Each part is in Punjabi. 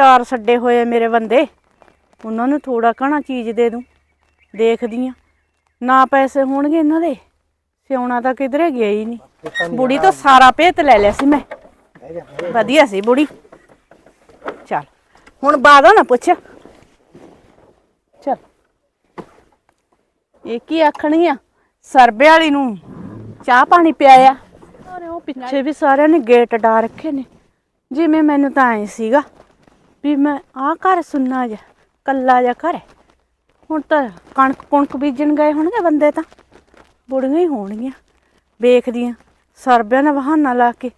ਚਾਰ ਛੱਡੇ ਹੋਏ ਆ ਮੇਰੇ ਬੰਦੇ। ਉਹਨਾਂ ਨੂੰ ਥੋੜਾ ਘਣਾ ਚੀਜ਼ ਦੇ ਦੂੰ। ਦੇਖਦੀ ਆ। ਨਾ ਪੈਸੇ ਹੋਣਗੇ ਇਹਨਾਂ ਦੇ। ਸਿਉਣਾ ਤਾਂ ਕਿਧਰੇ ਗਿਆ ਹੀ ਨਹੀਂ। ਬੁੜੀ ਤੋਂ ਸਾਰਾ ਭੇਤ ਲੈ ਲਿਆ ਸੀ ਮੈਂ। ਵਧੀਆ ਸੀ ਬੁੜੀ। ਚੱਲ ਹੁਣ ਬਾਦੋਂ ਨਾ ਪੁੱਛ। ਚੱਲ। ਇਹ ਕੀ ਆਖਣਗੀਆਂ ਸਰਬੇ ਵਾਲੀ ਨੂੰ ਚਾਹ ਪਾਣੀ ਪਿਆਇਆ। ਉਹ ਪਿੱਛੇ ਵੀ ਸਾਰਿਆਂ ਨੇ ਗੇਟ ਡਾ ਰੱਖੇ ਨੇ। ਜਿਵੇਂ ਮੈਨੂੰ ਤਾਂ ਐ ਸੀਗਾ। ਵੀ ਮੈਂ ਆਹ ਘਰ ਸੁਣਨਾ ਜਿਹਾ ਕੱਲਾ ਜਿਹਾ ਘਰ ਹੈ। ਹੁਣ ਤਾਂ ਕਣਕ ਕੁਣਕ ਬੀਜਣ ਗਏ ਹੋਣਗੇ ਬੰਦੇ ਤਾਂ। ਬੁੜੀਆਂ ਹੀ ਹੋਣਗੀਆਂ। ਵੇਖਦੀਆਂ, ਸਰਬਿਆਂ ਦਾ ਬਹਾਨਾ ਲਾ ਕੇ।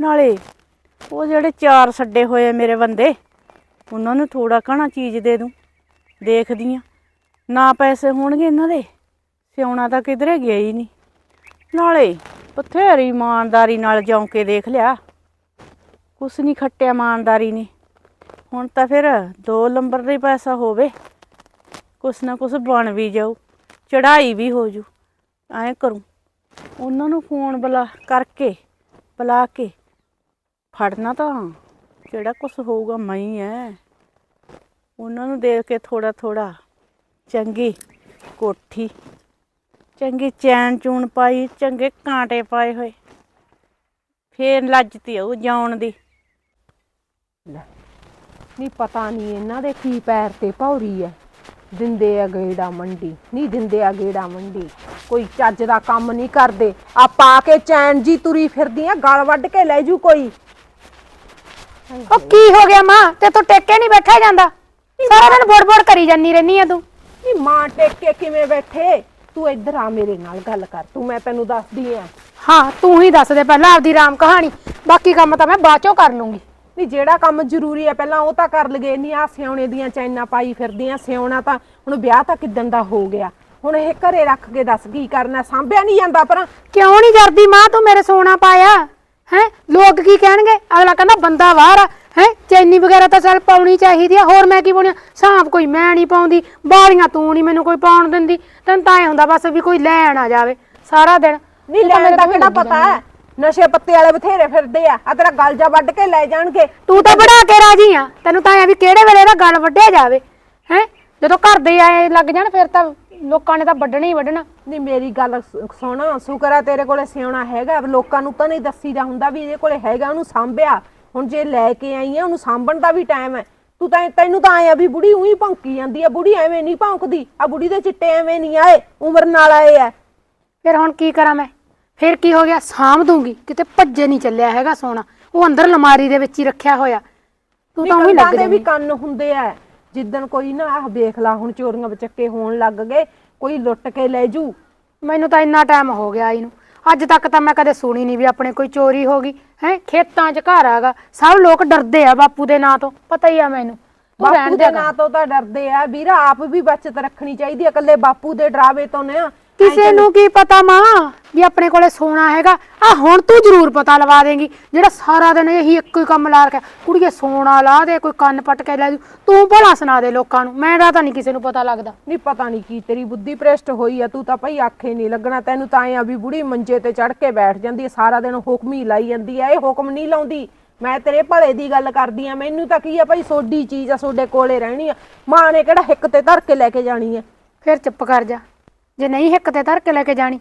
ਨਾਲੇ ਉਹ ਜਿਹੜੇ ਚਾਰ ਛੱਡੇ ਹੋਏ ਆ ਮੇਰੇ ਬੰਦੇ, ਉਹਨਾਂ ਨੂੰ ਥੋੜਾ ਘਣਾ ਚੀਜ਼ ਦੇ ਦੂੰ। ਦੇਖਦੀ ਆ ਨਾ ਪੈਸੇ ਹੋਣਗੇ ਇਹਨਾਂ ਦੇ, ਸਿਉਣਾ ਤਾਂ ਕਿਧਰੇ ਗਿਆ ਹੀ ਨਹੀਂ। ਨਾਲੇ ਬਥੇਰੀ ਇਮਾਨਦਾਰੀ ਨਾਲ ਜੌਂ ਕੇ ਦੇਖ ਲਿਆ। ਕੁਛ ਨਹੀਂ ਖੱਟਿਆ ਇਮਾਨਦਾਰੀ ਨੇ। ਹੁਣ ਤਾਂ ਫਿਰ ਦੋ ਨੰਬਰ ਦਾ ਹੀ ਪੈਸਾ ਹੋਵੇ। ਕੁਛ ਨਾ ਕੁਛ ਬਣ ਵੀ ਜਾਊ ਚੜਾਈ ਵੀ ਹੋ ਜੂ। ਐਂ ਕਰੂੰ, ਉਹਨਾਂ ਨੂੰ ਫੋਨ ਬੁਲਾ ਕਰਕੇ, ਬੁਲਾ ਕੇ ਫੜਨਾ ਤਾਂ, ਜਿਹੜਾ ਕੁਛ ਹੋਊਗਾ ਮੈਂ ਹੀ ਐ। ਉਹਨਾਂ ਨੂੰ ਦੇਖ ਕੇ ਥੋੜਾ ਥੋੜਾ ਚੰਗੀ ਕੋਠੀ, ਚੰਗੀ ਚੈਨ ਚੂਨ ਪਾਈ, ਚੰਗੇ ਕਾਂਟੇ ਪਾਏ ਹੋਏ। ਫੇਰ ਲੱਜਤੀ ਉਹ ਜਾਉਣ ਦੀ। ਨਹੀਂ ਪਤਾ ਨਹੀਂ ਇਹਨਾਂ ਦੇ ਕੀ ਪੈਰ ਤੇ ਭੌਰੀ ਐ। ਦਿੰਦੇ ਆ ਗੇੜਾ ਮੰਡੀ ਨਹੀਂ ਦਿੰਦੇ ਆ ਗੇੜਾ ਮੰਡੀ। ਕੋਈ ਚੱਜ ਦਾ ਕੰਮ ਨਹੀਂ ਕਰਦੇ। ਆ ਪਾ ਕੇ ਚੈਨ ਜੀ ਤੁਰੀ ਫਿਰਦੀਆਂ ਗਲ ਵੱਢ ਕੇ ਲੈ ਜੂ ਕੋਈ। ਉਹ ਕੀ ਹੋ ਗਿਆ ਮਾਂ? ਤੇ ਤੂੰ ਟੇਕੇ ਨਹੀਂ ਬੈਠਾ ਜਾਂਦਾ। ਸਾਰਾ ਦਿਨ ਬੋੜ-ਬੋੜ ਕਰੀ ਜਾਂਦੀ ਰਹਿਨੀ ਆ ਤੂੰ। ਨਹੀਂ ਮਾਂ ਟੇਕ ਕੇ ਕਿਵੇਂ ਬੈਠੇ? ਤੂੰ ਇੱਧਰ ਆ ਮੇਰੇ ਨਾਲ ਗੱਲ ਕਰ ਤੂੰ ਮੈਂ ਤੈਨੂੰ ਦੱਸਦੀ ਆ। ਹਾਂ ਤੂੰ ਹੀ ਦੱਸ ਦੇ ਪਹਿਲਾਂ ਆਪਦੀ ਰਾਮ ਕਹਾਣੀ। ਬਾਕੀ ਕੰਮ ਤਾਂ ਮੈਂ ਬਾਅਦ ਚੋਂ ਕਰ ਲੂੰਗੀ। ਨਹੀਂ ਜਿਹੜਾ ਕੰਮ ਜ਼ਰੂਰੀ ਹੈ ਪਹਿਲਾਂ ਉਹ ਤਾਂ ਕਰ ਲਗੇ ਨਹੀਂ ਆ ਸਿਉਣੇ ਦੀਆਂ ਚੈਨਾਂ ਪਾਈ ਫਿਰਦੀਆਂ ਸਿਉਣਾ ਤਾਂ ਹੁਣ ਵਿਆਹ ਤਾਂ ਕਿਦਨ ਦਾ ਹੋ ਗਿਆ। ਹੁਣ ਇਹ ਘਰੇ ਰੱਖ ਕੇ ਦੱਸ ਕੀ ਕਰਨਾ ਸਾਂਭਿਆ ਨਹੀਂ ਜਾਂਦਾ ਪਰ। ਕਿਉਂ ਨਹੀਂ ਕਰਦੀ ਮਾਂ ਤੂੰ ਮੇਰੇ ਸੋਨਾ ਪਾਇਆ? ਹੈ? ਲੋਕ ਕੀ ਕਹਿਣਗੇ? ਅਗਲਾ ਕਹਿੰਦਾ ਬੰਦਾ ਬਾਹਰ ਆ। ਹੈ? ਚੈਨੀ ਵਗੈਰਾ ਤਾਂ ਚੱਲ ਪਾਉਣੀ ਚਾਹੀਦੀ ਆ ਹੋਰ ਮੈਂ ਕੀ ਪਾਉਣੀ ਆ? ਸਾਂਪ ਕੋਈ ਮੈਂ ਨਹੀਂ ਪਾਉਂਦੀ ਬਾਲੀਆਂ ਤੂੰ ਨਹੀਂ ਮੈਨੂੰ ਕੋਈ ਪਾਉਣ ਦਿੰਦੀ। ਤੈਨੂੰ ਤਾਂ ਐ ਹੁੰਦਾ ਬਸ ਵੀ ਕੋਈ ਲੈਣ ਆ ਜਾਵੇ ਸਾਰਾ ਦਿਨ। ਨਹੀਂ ਲੈਣ ਦਾ ਕਿਹੜਾ ਪਤਾ। ਹੈ? ਨਸ਼ੇ ਪੱਤੇ ਵਾਲੇ ਬਥੇਰੇ ਫਿਰਦੇ ਆ ਆ ਤੇਰਾ ਗਲ ਜਾ ਵੱਢ ਕੇ ਲੈ ਜਾਣਗੇ। ਤੂੰ ਤਾਂ ਬੜਾ ਕੇ ਰਾਜੀ ਆ ਤੈਨੂੰ ਤਾਂ ਐ ਵੀ ਕਿਹੜੇ ਵੇਲੇ ਇਹਦਾ ਗੱਲ ਵੱਢਿਆ ਜਾਵੇ ਹੈ? ਜਦੋਂ ਘਰ ਦੇ ਆਏ ਲੱਗ ਜਾਣ ਫਿਰ ਤਾਂ ਲੋਕਾਂ ਨੇ ਤਾਂ ਵੱਢਣਾ ਹੀ ਵੱਢਣਾ। ਨਹੀਂ ਮੇਰੀ ਗੱਲ ਸ- ਸੁਣ ਸ਼ੁਕਰ ਆ ਤੇਰੇ ਕੋਲੇ ਸਿਉਣਾ ਹੈਗਾ ਲੋਕਾਂ ਨੂੰ ਤਾਂ ਨਹੀਂ ਦੱਸੀਦਾ ਹੁੰਦਾ ਵੀ ਇਹਦੇ ਕੋਲੇ ਹੈਗਾ ਉਹਨੂੰ ਸਾਂਭਿਆ। ਹੁਣ ਜੇ ਲੈ ਕੇ ਆਈ ਆ ਉਹਨੂੰ ਸਾਂਭਣ ਦਾ ਵੀ ਟਾਈਮ ਹੈ ਤੂੰ ਤਾਂ ਤੈਨੂੰ ਤਾਂ ਆਇਆ ਵੀ ਬੁੜੀ ਉਹੀ ਭੌਂਕੀ ਜਾਂਦੀ ਆ ਬੁੜੀ ਐਵੇਂ ਨਹੀਂ ਭੌਂਕਦੀ ਆ ਬੁੜੀ ਦੇ ਚਿੱਟੇ ਐਵੇਂ ਨਹੀਂ ਆਏ ਉਮਰ ਨਾਲ ਆਏ ਆ। ਫਿਰ ਹੁਣ ਕੀ ਕਰਾਂ ਮੈਂ? ਫਿਰ ਕੀ ਹੋ ਗਿਆ? ਸਾਂਭ ਦੂੰਗੀ। ਕਿਤੇ ਭੱਜੇ ਨਹੀਂ ਚੱਲਿਆ ਹੈਗਾ ਸੋਨਾ। ਉਹ ਅੰਦਰ ਅਲਮਾਰੀ ਦੇ ਵਿੱਚ ਹੀ ਰੱਖਿਆ ਹੋਇਆ। ਤੂੰ ਤਾਂ ਉਹੀ ਲੱਗ ਦੇ ਵੀ ਕੰਨ ਹੁੰਦੇ ਆ। ਜਿੱਦਣ ਕੋਈ ਨਾ ਆਹ ਦੇਖ ਲਾ ਹੁਣ ਚੋਰੀਆਂ ਬਚੱਕੇ ਹੋਣ ਲੱਗ ਗਏ। ਕੋਈ ਲੁੱਟ ਕੇ ਲੈ ਜੂ। ਮੈਨੂੰ ਤਾਂ ਇੰਨਾ ਟਾਈਮ ਹੋ ਗਿਆ ਇਹਨੂੰ ਅੱਜ ਤੱਕ ਤਾਂ ਮੈਂ ਕਦੇ ਸੁਣੀ ਨਹੀਂ ਵੀ ਆਪਣੇ ਕੋਈ ਚੋਰੀ ਹੋ ਗਈ। ਹੈ? ਖੇਤਾਂ 'ਚ ਘਰ ਆਗਾ। ਸਭ ਲੋਕ ਡਰਦੇ ਆ ਬਾਪੂ ਦੇ ਨਾਂ ਤੋਂ। ਪਤਾ ਹੀ ਆ ਮੈਨੂੰ। ਤੂੰ ਬਾਪੂ ਦੇ ਦੇ ਨਾਂ ਤੋਂ ਤਾਂ ਡਰਦੇ ਆ। ਵੀਰਾ ਆਪ ਵੀ ਬਚਤ ਰੱਖਣੀ ਚਾਹੀਦੀ ਆ। ਇਕੱਲੇ ਬਾਪੂ ਦੇ ਡਰਾਵੇ ਤੋਂ ਨਾ। ਕਿਸੇ ਨੂੰ ਕੀ ਪਤਾ ਮਾਂ ਵੀ ਆਪਣੇ ਕੋਲੇ ਸੋਨਾ ਹੈਗਾ। ਆ ਹੁਣ ਤੂੰ ਜ਼ਰੂਰ ਪਤਾ ਲਵਾ ਦੇਂਗੀ ਜਿਹੜਾ ਸਾਰਾ ਦਿਨ ਇਹੀ ਇੱਕੋ ਹੀ ਕੰਮ ਲਾ ਰੱਖਿਆ। ਕੁੜੀਏ ਸੋਨਾ ਲਾ ਦੇ ਕੋਈ ਕੰਨ ਪੱਟ ਕੇ ਲੈ ਜੂ ਤੂੰ ਭਲਾ ਸੁਣਾ ਦੇ ਲੋਕਾਂ ਨੂੰ ਮੈਂ ਤਾਂ ਨਹੀਂ ਕਿਸੇ ਨੂੰ ਪਤਾ ਲੱਗਦਾ। ਨਹੀਂ ਪਤਾ ਨਹੀਂ ਕੀ ਤੇਰੀ ਬੁੱਧੀ ਭ੍ਰਿਸ਼ਟ ਹੋਈ ਆ ਤੂੰ ਤਾਂ ਭਈ ਆਖੇ ਨਹੀਂ ਲੱਗਣਾ। ਤੈਨੂੰ ਤਾਂ ਐ ਆ ਵੀ ਬੁੜੀ ਮੰਜੇ ਤੇ ਚੜ ਕੇ ਬੈਠ ਜਾਂਦੀ ਆ ਸਾਰਾ ਦਿਨ ਹੁਕਮ ਹੀ ਲਾਈ ਜਾਂਦੀ ਆ ਇਹ ਹੁਕਮ ਨਹੀਂ ਲਾਉਂਦੀ। ਮੈਂ ਤੇਰੇ ਭਲੇ ਦੀ ਗੱਲ ਕਰਦੀ ਆ ਮੈਨੂੰ ਤਾਂ ਕੀ ਆ ਭਈ ਸੋਡੀ ਚੀਜ਼ ਆ ਸੋਡੇ ਕੋਲੇ ਰਹਿਣੀ ਆ। ਮਾਂ ਨੇ ਕਿਹੜਾ ਹਿੱਕ ਤੇ ਧਰ ਕੇ ਲੈ ਕੇ ਜਾਣੀ ਆ। ਫਿਰ ਚੁੱਪ ਕਰ ਜਾ। ਜੇ ਨਹੀਂ ਹਿੱਕ ਤੇ ਧਰ ਕੇ ਲੈ ਕੇ ਜਾਣੀ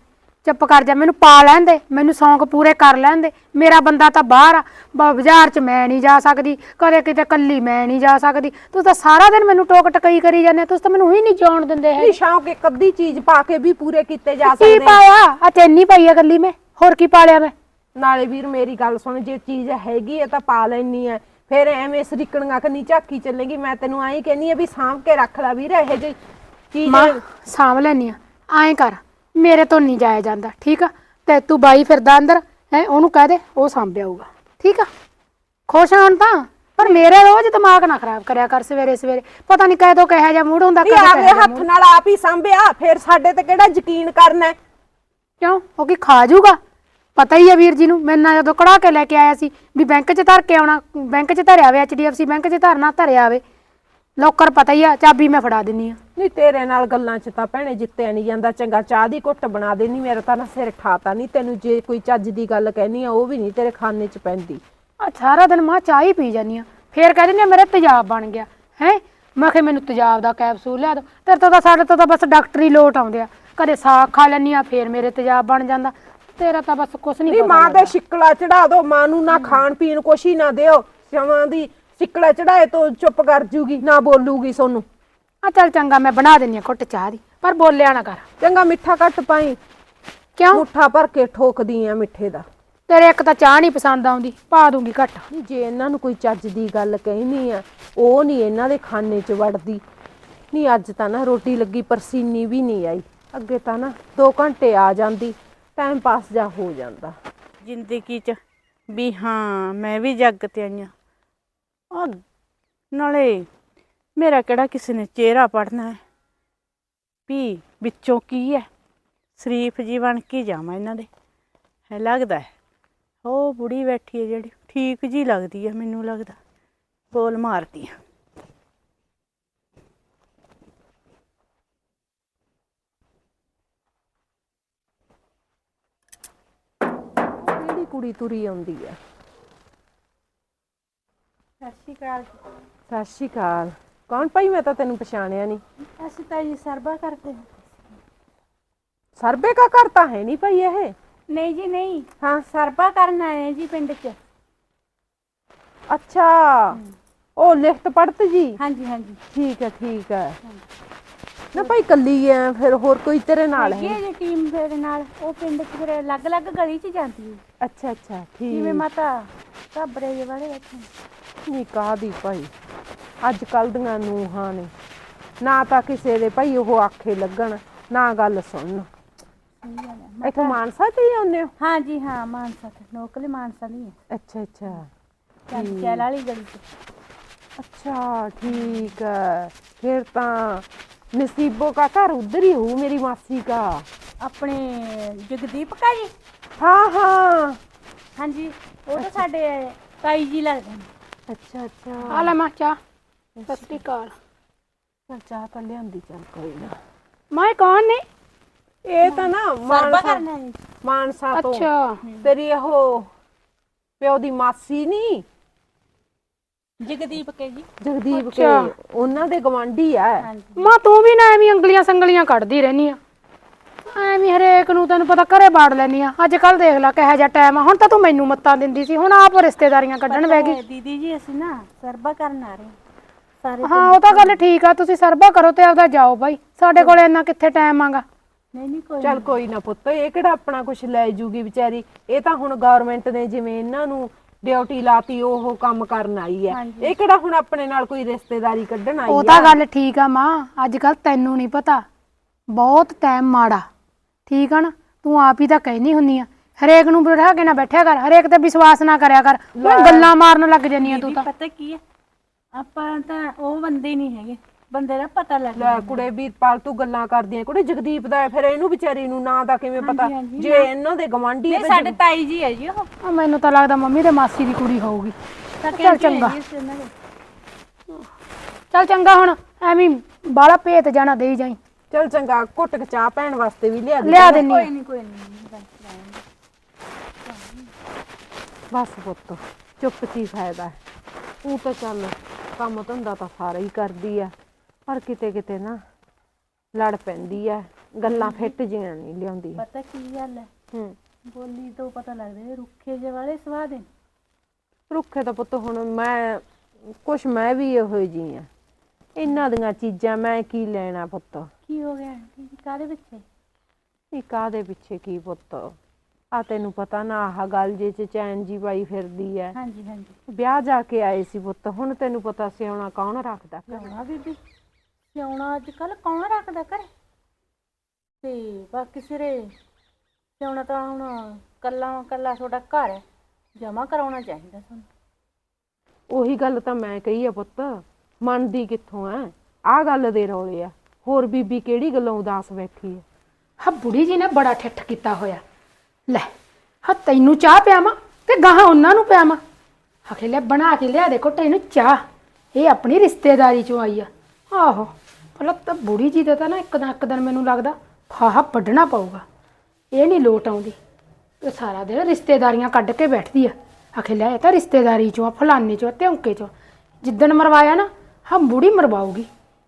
ਚੁੱਪ ਕਰ ਜਾ ਮੈਨੂੰ ਪਾ ਲੈਣ ਦੇ ਮੈਨੂੰ ਸ਼ੌਂਕ ਪੂਰੇ ਕਰ ਲੈਣ ਦੇ ਮੇਰਾ ਬੰਦਾ ਤਾਂ ਬਾਹਰ ਆ ਬ- ਬਾਜ਼ਾਰ 'ਚ ਮੈਂ ਨਹੀਂ ਜਾ ਸਕਦੀ ਕਦੇ ਕਿਤੇ ਕੱਲੀ ਮੈਂ ਨਹੀਂ ਜਾ ਸਕਦੀ ਤੂੰ ਤਾਂ ਸਾਰਾ ਦਿਨ ਮੈਨੂੰ ਟੋਕ ਟਕਈ ਕਰੀ ਜਾਂਦੇ ਤੁਸੀਂ ਤਾਂ ਮੈਨੂੰ ਹੀ ਨਹੀਂ ਜਾਣ ਦਿੰਦੇ ਹੈ ਨਹੀਂ ਸ਼ੌਂਕ ਇੱਕ ਅੱਧੀ ਚੀਜ਼ ਪਾ ਕੇ ਵੀ ਪੂਰੇ ਕੀਤੇ ਜਾ ਕੀ ਸਕਦੇ ਆ। ਪਾਇਆ? ਆ ਚੈਨੀ ਪਾਈ ਆ ਕੱਲੀ ਮੈਂ ਹੋਰ ਕੀ ਪਾ ਲਿਆ ਮੈਂ? ਨਾਲੇ ਵੀਰ ਮੇਰੀ ਗੱਲ ਸੁਣ ਜੇ ਚੀਜ਼ ਹੈਗੀ ਹੈ ਤਾਂ ਪਾ ਲੈਣੀ ਹੈ ਫਿਰ ਐਵੇਂ ਸਰੀਕਣੀਆਂ ਕੰਨੀ ਝਾਕੀ ਚੱਲੇਗੀ ਮੈਂ ਤੈਨੂੰ ਐਂ ਕਹਿੰਨੀ ਆ ਵੀ ਸਾਂਭ ਕੇ ਰੱਖ ਲੈ ਵੀਰ ਇਹ ਜਿਹੀ ਚੀਜ਼ ਮਾਂ ਸਾਂਭ ਲੈਨੀ ਆ। ਐਂ ਕਰ ਮੇਰੇ ਤੋਂ ਨਹੀਂ ਜਾਇਆ ਜਾਂਦਾ ਠੀਕ ਆ? ਤੇ ਤੂੰ ਬਾਈ ਫਿਰਦਾ ਅੰਦਰ ਹੈ ਉਹਨੂੰ ਕਹਿ ਦੇ ਉਹ ਸਾਂਭਿਆ ਹੋਊਗਾ ਠੀਕ ਆ? ਖੁਸ਼ ਹਾਂ ਹੁਣ ਤਾਂ ਪਰ ਮੇਰੇ ਰੋਜ਼ ਦਿਮਾਗ ਨਾ ਖਰਾਬ ਕਰਿਆ ਕਰ ਸਵੇਰੇ ਸਵੇਰੇ। ਪਤਾ ਨਹੀਂ ਕਦੋਂ ਕਿਹੋ ਜਿਹਾ ਮੂਡ ਹੁੰਦਾ ਵੀ ਕਦੋਂ ਆਪਦੇ ਕਿਹੋ ਜਿਹਾ ਹੱਥ ਨਾਲ ਆਪ ਹੀ ਸਾਂਭਿਆ ਫਿਰ ਸਾਡੇ ਤੇ ਕਿਹੜਾ ਯਕੀਨ ਕਰਨਾ ਹੈ? ਕਿਉਂ? ਉਹ ਕੀ ਖਾ ਜਾਊਗਾ? ਪਤਾ ਹੀ ਆ ਵੀਰ ਜੀ ਨੂੰ ਮੈਨਾਂ ਜਦੋਂ ਕਢਾ ਕੇ ਲੈ ਕੇ ਆਇਆ ਸੀ ਵੀ ਬੈਂਕ 'ਚ ਧਰ ਕੇ ਆਉਣਾ ਬੈਂਕ 'ਚ ਧਰਿਆ ਵੇ ਐਚਡੀਐਫਸੀ ਬੈਂਕ 'ਚ ਧਰਨਾ ਧਰਿਆ ਵੇ। ਲੋਕਰ ਪਤਾ ਹੀ ਆ ਚਾਬੀ ਮੈਂ ਫੜਾ ਦਿੰਨੀ ਆ। ਨਹੀਂ ਤੇਰੇ ਨਾਲ ਗੱਲਾਂ 'ਚ ਤਾਂ ਭੈਣੇ ਜਿੱਤਿਆ ਨਹੀਂ ਜਾਂਦਾ ਚੰਗਾ ਚਾਹ ਦੀ ਘੁੱਟ ਬਣਾ ਦੇਣੀ ਮੇਰਾ ਤਾਂ ਨਾ ਸਿਰ ਠਾਤਾ ਨਹੀਂ ਤੈਨੂੰ ਜੇ ਕੋਈ ਚੱਜ ਦੀ ਗੱਲ ਕਹਿਨੀ ਆ ਉਹ ਵੀ ਨਹੀਂ ਤੇਰੇ ਖਾਨੇ 'ਚ ਪੈਂਦੀ। ਆ ਸਾਰਾ ਦਿਨ ਮਾਂ ਚਾਹ ਹੀ ਪੀ ਜਾਨੀ ਆ ਫੇਰ ਕਹਿ ਦਿੰਦੀ ਆ ਮੇਰੇ ਤੇਜ਼ਾਬ ਬਣ ਗਿਆ ਹੈ? ਮੈਂ ਕਿਹਾ ਮੈਨੂੰ ਤੇਜ਼ਾਬ ਦਾ ਕੈਪਸੂਲ ਲਿਆ ਦੋ ਤੇਰੇ ਤੋਂ ਤਾਂ ਸਾਡੇ ਤੋਂ ਤਾਂ ਬਸ ਡਾਕਟਰੀ ਲੋਟ ਆਉਂਦੇ ਆ ਕਦੇ ਸਾਗ ਖਾ ਲੈਨੀ ਆ ਫੇਰ ਮੇਰੇ ਤੇਜ਼ਾਬ ਬਣ ਜਾਂਦਾ ਤੇਰਾ ਤਾਂ ਬਸ ਕੁਛ ਨਹੀਂ ਨਹੀਂ ਮਾਂ ਦੇ ਸ਼ਿਕਲਾ ਚੜਾ ਦੋ ਮਾਂ ਨੂੰ ਨਾ ਖਾਣ ਪੀਣ ਕੁਛ ਹੀ ਨਾ ਦਿਓ ਸਮਾਂ ਦੀ ਸ਼ਿਕਲਾ ਚੜਾਏ ਤੋਂ ਚੁੱਪ ਕਰ ਜੂਗੀ ਨਾ ਬੋਲੂਗੀ ਸੋਨੂੰ। ਆ ਚੱਲ ਚੰਗਾ ਮੈਂ ਬਣਾ ਦਿੰਨੀ ਆ ਘੁੱਟ ਚਾਹ ਦੀ ਪਰ ਬੋਲਿਆ ਨਾ ਕਰ। ਚੰਗਾ ਮਿੱਠਾ ਘੱਟ ਪਾਈ। ਕਿਉਂ? ਮੁੱਠਾ ਭਰ ਕੇ ਠੋਕਦੀ ਆ ਮਿੱਠੇ ਦਾ। ਤੇਰੇ ਇੱਕ ਤਾਂ ਚਾਹ ਨਹੀਂ ਪਸੰਦ ਆਉਂਦੀ ਪਾ ਦੂੰਗੀ ਘੱਟ। ਨਹੀਂ ਜੇ ਇਹਨਾਂ ਨੂੰ ਕੋਈ ਚੱਜ ਦੀ ਗੱਲ ਕਹਿਨੀ ਆ ਉਹ ਨਹੀਂ ਇਹਨਾਂ ਦੇ ਖਾਨੇ 'ਚ ਵੜਦੀ। ਨਹੀਂ ਅੱਜ ਤਾਂ ਨਾ ਰੋਟੀ ਲੱਗੀ ਪਰਸੀਨੀ ਵੀ ਨਹੀਂ ਆਈ। ਅੱਗੇ ਤਾਂ ਨਾ 2 ਘੰਟੇ ਆ ਜਾਂਦੀ ਟਾਈਮ ਪਾਸ ਜਾ ਹੋ ਜਾਂਦਾ। ਜ਼ਿੰਦਗੀ 'ਚ ਵੀ ਹਾਂ ਮੈਂ ਵੀ ਜੱਗ ਤੇ ਆਈਆਂ ਆ ਨਾਲੇ ਮੇਰਾ ਕਿਹੜਾ ਕਿਸੇ ਨੇ ਚਿਹਰਾ ਪੜਨਾ ਹੈ? ਵੀ ਵਿੱਚੋਂ ਕੀ ਹੈ? ਸ਼ਰੀਫ ਜੀ ਬਣ ਕੇ ਜਾਵਾਂ ਇਹਨਾਂ ਦੇ। ਹੈ ਲੱਗਦਾ ਹੈ। ਉਹ ਬੁੜੀ ਬੈਠੀ ਹੈ ਜਿਹੜੀ। ਠੀਕ ਜੀ ਲੱਗਦੀ ਹੈ ਮੈਨੂੰ ਲੱਗਦਾ। ਬੋਲ ਮਾਰਦੀ ਆ ਕਿਹੜੀ ਕੁੜੀ ਤੁਰੀ ਆਉਂਦੀ ਹੈ? ਸਤਿ ਸ਼੍ਰੀ ਅਕਾਲ। ਸਤਿ ਸ਼੍ਰੀ ਅਕਾਲ। ਕੌਣ ਭਾਈ? ਮੈਂ ਤਾਂ ਤੈਨੂੰ ਪਛਾਣਿਆ ਨਹੀਂ। ਅਸੀਂ ਤਾਂ ਜੀ ਸਰਬਾ ਕਰਦੇ ਸਰਬੇ ਕਾ ਘਰ ਤਾਂ ਹੈ ਨਹੀਂ ਭਾਈ ਇਹ? ਨਹੀਂ ਜੀ ਨਹੀਂ। ਹਾਂ। ਸਰਬਾ ਕਰਨ ਆਏ ਜੀ ਪਿੰਡ 'ਚ। ਅੱਛਾ। ਉਹ ਲਿਖਤ ਪੜਤ ਜੀ? ਹਾਂਜੀ ਹਾਂਜੀ। ਠੀਕ ਹੈ ਠੀਕ ਹੈ। ਨਾ ਭਾਈ ਕੱਲੀ ਐ ਫਿਰ ਹੋਰ ਕੋਈ ਤੇਰੇ ਨਾਲ ਹੈ ਜੀ ਟੀਮ ਮੇਰੇ ਨਾਲ। ਉਹ ਪਿੰਡ 'ਚ ਫਿਰ ਅਲੱਗ-ਅਲੱਗ ਗਲੀ 'ਚ ਜਾਂਦੀ ਹੈ। ਅੱਛਾ ਅੱਛਾ। ਜਿਵੇਂ ਠੀਕ ਮਾਤਾ ਘਾਬਰੇ ਜਿਹੇ ਵਾਲੇ ਬੈਠੇ ਨਹੀਂ ਕਾਹਦੀ ਭਾਈ। ਅੱਜ ਕੱਲ ਦੀਆਂ ਨੂੰਹਾਂ ਨੇ। ਨਾ ਤਾਂ ਕਿਸੇ ਦੇ ਭਾਈ ਉਹ ਆਖੇ ਲੱਗਣ ਨਾ ਗੱਲ ਸੁਣਨ। ਇੱਥੇ ਮਾਨਸਾ ਤੇ ਹੀ ਆਉਂਦੇ ਹੋ? ਹਾਂ ਜੀ ਹਾਂ ਮਾਨਸਾ ਤੇ। ਨੋਕਲੇ ਮਾਨਸਾ ਨਹੀਂ ਹੈ। ਅੱਛਾ ਅੱਛਾ। ਚੈਲ ਵਾਲੀ ਗਲੀ 'ਚ। ਅੱਛਾ ਠੀਕ ਹੈ। ਫਿਰ ਤਾਂ ਨਸੀਬੋ ਕਾ ਘਰ ਉਧਰ ਹੀ ਹੂੰ ਮੇਰੀ ਮਾਸੀ ਕਾ। ਆਪਣੇ ਜਗਦੀਪ ਕਾ ਜੀ? ਹਾਂ ਹਾਂ। ਹਾਂਜੀ ਉਹ ਤਾਂ ਸਾਡੇ ਤਾਈ ਜੀ ਲੱਗਦੇ ਨੇ। ਅੱਛਾ ਅੱਛਾ। ਆ ਲੈ ਮਾਂ ਚਾਹ। ਸਤਿ ਸ਼੍ਰੀ ਅਕਾਲ। ਚੱਲ ਚਾਹ ਤਾਂ ਲਿਆਂਦੀ ਚੱਲ ਕੋਈ ਨਾ। ਮੈਂ ਕੌਣ ਨੇ? ਇਹ ਤਾਂ ਨਾ ਸਰਬਾ ਮਾਨਸਾ ਕਰਨਾ ਹੈ ਮਾਨਸਾ ਤੋਂ। ਅੱਛਾ। ਤੇਰੀ ਉਹ ਪਿਓ ਦੀ ਮਾਸੀ ਨਹੀਂ ਜਗਦੀਪ ਕੇ ਜੀ। ਜਗਦੀਪ ਕੇ। ਅੱਛਾ। ਉਹਨਾਂ ਦੇ ਗਵਾਂਢੀ ਆ। ਮਾਂ ਤੂੰ ਵੀ ਨਾ ਐਵੇਂ ਅੰਗਲੀਆਂ ਸੰਗਲੀਆਂ ਕੱਢਦੀ ਰਹਿਨੀ ਆ। ਐਵੇਂ ਹਰੇਕ ਨੂੰ ਤੈਨੂੰ ਪਤਾ ਘਰੇ ਬਾੜ ਲੈਨੀ ਆ। ਅੱਜ ਕੱਲ ਦੇਖ ਲੈ ਕਿਹੋ ਜਿਹਾ ਟਾਈਮ ਆ। ਹੁਣ ਤਾਂ ਤੂੰ ਮੈਨੂੰ ਮੱਤਾਂ ਦਿੰਦੀ ਸੀ। ਹੁਣ ਆਪ ਰਿਸ਼ਤੇਦਾਰੀਆਂ ਕੱਢਣ ਬਹਿ ਗਈ। ਦੀਦੀ ਜੀ ਅਸੀਂ ਨਾ ਸਰਬਾ ਕਰਨ ਆ ਰਹੇ ਹਾਂ। ਸਾਰੇ ਹਾਂ ਉਹ ਤਾਂ ਗੱਲ ਠੀਕ ਆ। ਤੁਸੀਂ ਸਰਬਾ ਕਰੋ ਤੇ ਆਪਦਾ ਜਾਓ ਬਾਈ। ਸਾਡੇ ਕੋਲ ਇੰਨਾ ਕਿੱਥੇ ਟਾਈਮ ਆਗਾ? ਨਹੀਂ ਨਹੀਂ ਕੋਈ ਚੱਲ ਕੋਈ ਨਾ ਪੁੱਤ ਇਹ ਕਿਹੜਾ ਆਪਣਾ ਕੁਝ ਲੈ ਜੂਗੀ ਵਿਚਾਰੀ? ਇਹ ਤਾਂ ਹੁਣ ਗਵਰਨਮੈਂਟ ਨੇ ਜਿਵੇਂ ਇਹਨਾਂ ਨੂੰ ਡਿਊਟੀ ਲਾਤੀ ਉਹ ਕੰਮ ਕਰਨ ਆਈ ਹੈ। ਇਹ ਕਿਹੜਾ ਹੁਣ ਆਪਣੇ ਨਾਲ ਕੋਈ ਰਿਸ਼ਤੇਦਾਰੀ ਕੱਢਣ ਆਈ ਉਹ ਹੈ ਤਾਂ ਗੱਲ ਠੀਕ ਆ ਮਾਂ। ਅੱਜ ਕੱਲ ਤੈਨੂੰ ਨਹੀਂ ਪਤਾ। ਬਹੁਤ ਟਾਈਮ ਮਾੜਾ। ਠੀਕ ਆ ਨਾ? ਤੂੰ ਆਪ ਹੀ ਤਾਂ ਕਹਿਨੀ ਹੁੰਨੀ ਆ। ਹਰੇਕ ਨੂੰ ਬਿਠਾ ਕੇ ਨਾ ਬੈਠਿਆ ਕਰ ਹਰੇਕ ਤੇ ਵਿਸ਼ਵਾਸ ਨਾ ਕਰਿਆ ਕਰ। ਓਏ ਗੱਲਾਂ ਮਾਰਨ ਲੱਗ ਜੰਨੀਆਂ ਤੂੰ ਤਾਂ। ਪਤਾ ਕੀ ਹੈ ਆਪਾਂ ਤਾਂ ਉਹ ਬੰਦੇ ਨਹੀਂ ਹੈਗੇ। ਬੰਦੇ ਦਾ ਪਤਾ ਲੱਗ ਲੈ ਕੁੜੇ ਵੀਰਪਾਲ ਤੂੰ ਗੱਲਾਂ ਕਰਦੀਆਂ। ਕੁੜੇ ਜਗਦੀਪ ਦਾ ਹੈ, ਫਿਰ ਇਹਨੂੰ ਵਿਚਾਰੀ ਨੂੰ ਨਾਂ ਦਾ ਕਿਵੇਂ ਪਤਾ। ਜੇ ਇਹਨਾਂ ਦੇ ਗਵਾਂਢੀ ਨਹੀਂ ਸਾਡੇ ਤਾਈ ਜੀ ਹੈ ਜੀ ਉਹ। ਆ ਮੈਨੂੰ ਤਾਂ ਲੱਗਦਾ ਮੰਮੀ ਦੇ ਮਾਸੀ ਦੀ ਕੁੜੀ ਹੋਊਗੀ। ਤਾਂ ਚੱਲ ਚੰਗਾ। ਚੱਲ ਚੰਗਾ ਹੁਣ ਐਵੇਂ ਬਾਲਾ ਭੇਤ ਜਾਣਾ ਦੇਈ ਜਾਈ। ਚਲ ਚੰਗਾ ਘੁੱਟ ਕੇ ਚਾਹ ਪੈਣ ਵਾਸਤੇ ਵੀ ਲਿਆ ਦੇ ਲਿਆ ਦਿੰਨੀ। ਕੋਈ ਨਹੀਂ ਕੋਈ ਨਹੀਂ ਬਸ ਪੁੱਤ ਚੁੱਪ ਚੀ ਫਾਇਦਾ ਉਹ ਤਾਂ ਚੱਲ ਕੰਮ ਧੰਦਾ ਤਾਂ ਸਾਰਾ ਹੀ ਕਰਦੀ ਆ ਪਰ ਕਿਤੇ ਕਿਤੇ ਨਾ ਲੜ ਪੈਂਦੀ ਆ ਗੱਲਾਂ ਫਿੱਟ ਜੀਆਂ ਨਹੀਂ ਲਿਆਉਂਦੀ। ਪਤਾ ਕੀ ਗੱਲ ਹੈ? ਹੂੰ। ਬੋਲੀ ਤੋਂ ਪਤਾ ਲੱਗਦਾ ਇਹ ਰੁੱਖੇ ਜਿਹੇ ਵਾਲੇ ਸਵਾਦ ਨੇ। ਰੁੱਖੇ ਤਾਂ ਪੁੱਤ ਹੁਣ ਮੈਂ ਕੁਛ ਮੈਂ ਵੀ ਇਹੋ ਜੀ ਆ। ਇਹਨਾਂ ਦੀਆਂ ਚੀਜ਼ਾਂ ਮੈਂ ਕੀ ਲੈਣਾ ਪੁੱਤ? ਕੀ ਹੋ ਗਿਆ? ਆਂਟੀ ਜੀ ਪਿੱਛੇ? ਇਹ ਕਾਦੇ ਪਿੱਛੇ ਕੀ ਪੁੱਤ? ਆ ਤੈਨੂੰ ਪਤਾ ਨਾ ਆਹ ਗੱਲ ਜੇ ਚ ਚੈਨ ਜੀ ਪਾਈ ਫਿਰਦੀ ਐ। ਹਾਂਜੀ ਹਾਂਜੀ। ਵਿਆਹ ਜਾ ਕੇ ਆਏ ਸੀ ਪੁੱਤ ਹੁਣ ਤੈਨੂੰ ਪਤਾ ਸਿਆਉਣਾ ਕੌਣ ਰੱਖਦਾ ਘਰੇ? ਬੀਬੀ ਸਿਆਉਣਾ ਅੱਜ ਕੱਲ ਕੌਣ ਰੱਖਦਾ ਘਰੇ? ਤੇ ਬਾਕੀ ਸਿਰੇ ਸਿਆਉਣਾ ਤਾਂ ਹੁਣ ਕੱਲਾ ਕੱਲਾ ਤੁਹਾਡਾ ਘਰ ਹੈ ਜਮਾ ਕਰਾਉਣਾ ਚਾਹੀਦਾ ਤੁਹਾਨੂੰ। ਉਹੀ ਗੱਲ ਤਾਂ ਮੈਂ ਕਹੀ ਆ ਪੁੱਤ। ਮੰਨਦੀ ਕਿੱਥੋਂ ਐ? ਆਹ ਗੱਲ ਦੇ ਰੌਲੇ ਆ। ਹੋਰ ਬੀਬੀ ਕਿਹੜੀ ਗੱਲੋਂ ਉਦਾਸ ਬੈਠੀ ਐ? ਹਾ ਬੁੜੀ ਜੀ ਨੇ ਬੜਾ ਠੱਠ ਕੀਤਾ ਹੋਇਆ। ਲੈ ਹਾ ਤੈਨੂੰ ਚਾਹ ਪਿਆਵਾਂ ਤੇ ਗਾਹਾਂ ਉਹਨਾਂ ਨੂੰ ਪਿਆਵਾਂ? ਆਖੇ ਲੈ ਬਣਾ ਕੇ ਲਿਆ ਦੇਖੋ ਤੈਨੂੰ ਚਾਹ। ਇਹ ਆਪਣੀ ਰਿਸ਼ਤੇਦਾਰੀ ਚੋਂ ਆਈ ਆ। ਆਹੋ ਭਲਾ ਤਾਂ ਬੁੜੀ ਜੀ ਦਾ ਤਾਂ ਨਾ ਇੱਕ ਨਾ ਇੱਕ ਦਿਨ ਮੈਨੂੰ ਲੱਗਦਾ ਫਾਹਾ ਵੱਢਣਾ ਪਊਗਾ। ਇਹ ਨਹੀਂ ਲੋਟ ਆਉਂਦੀ। ਤੇ ਸਾਰਾ ਦਿਨ ਰਿਸ਼ਤੇਦਾਰੀਆਂ ਕੱਢ ਕੇ ਬੈਠਦੀ ਆ। ਆਖੇ ਲੈ ਇਹ ਤਾਂ ਰਿਸ਼ਤੇਦਾਰੀ ਚੋਂ ਆ ਫਲਾਨੇ ਚੋਂ ਆ, ਧਿਉਂਕੇ ਚੋਂ ਜਿੱਦਣ ਮਰਵਾਇਆ ਨਾ ਹਾਂ ਬੁੜੀ ਮਰਵਾਉਗੀ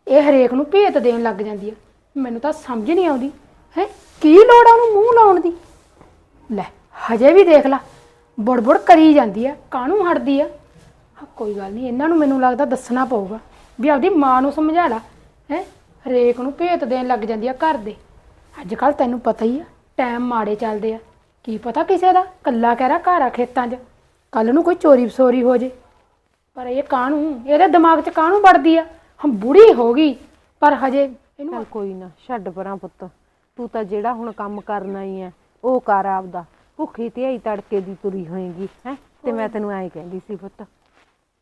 ਇਹ ਹਰੇਕ ਨੂੰ ਭੇਤ ਦੇਣ ਲੱਗ ਜਾਂਦੀ ਆ। ਮੈਨੂੰ ਤਾਂ ਸਮਝ ਨਹੀਂ ਆਉਂਦੀ। ਹੈ? ਕੀ ਲੋੜ ਆ ਉਹਨੂੰ ਮੂੰਹ ਲਾਉਣ ਦੀ? ਲੈ ਹਜੇ ਵੀ ਦੇਖ ਲਾ। ਬੁੜਬੁੜ ਕਰੀ ਜਾਂਦੀ ਆ ਕਾਹਨੂੰ ਹਟਦੀ ਆ? ਹਾਂ, ਕੋਈ ਗੱਲ ਨਹੀਂ ਇਹਨਾਂ ਨੂੰ ਮੈਨੂੰ ਲੱਗਦਾ ਦੱਸਣਾ ਪਊਗਾ। ਵੀ ਆਪਦੀ ਮਾਂ ਨੂੰ ਸਮਝਾ ਲਾ। ਹੈ? ਹਰੇਕ ਨੂੰ ਭੇਤ ਦੇਣ ਲੱਗ ਜਾਂਦੀ ਆ ਘਰ ਦੇ। ਅੱਜ ਕੱਲ ਤੈਨੂੰ ਪਤਾ ਹੀ ਆ ਟਾਈਮ ਮਾੜੇ ਚੱਲਦੇ ਆ। ਕੀ ਪਤਾ ਕਿਸੇ ਦਾ? ਕੱਲਾ ਕਹਿ ਰਾ ਘਰ ਆ ਖੇਤਾਂ 'ਚ। ਕੱਲ ਨੂੰ ਕੋਈ ਚੋਰੀ ਬਸੋਰੀ ਹੋ ਜੇ। ਪਰ ਇਹ ਕਾਹਨੂੰ? ਇਹਦੇ ਦਿਮਾਗ 'ਚ ਕਾਹਨੂੰ ਵੜਦੀ ਆ? ਹਮ ਬੁੜੀ ਹੋ ਗਈ ਪਰ ਹਜੇ ਇਹਨੂੰ ਚੱਲ ਕੋਈ ਨਾ ਛੱਡ ਪਰਾਂ ਪੁੱਤ। ਤੂੰ ਤਾਂ ਜਿਹੜਾ ਹੁਣ ਕੰਮ ਕਰਨਾ ਹੀ ਹੈ ਉਹ ਕਰ ਆਪਦਾ। ਭੁੱਖੀ ਧਿਆਈ ਤੜਕੇ ਦੀ ਤੁਰੀ ਹੋਏਗੀ ਹੈ? ਤੇ ਮੈਂ ਤੈਨੂੰ ਐਂ ਕਹਿੰਦੀ ਸੀ ਪੁੱਤ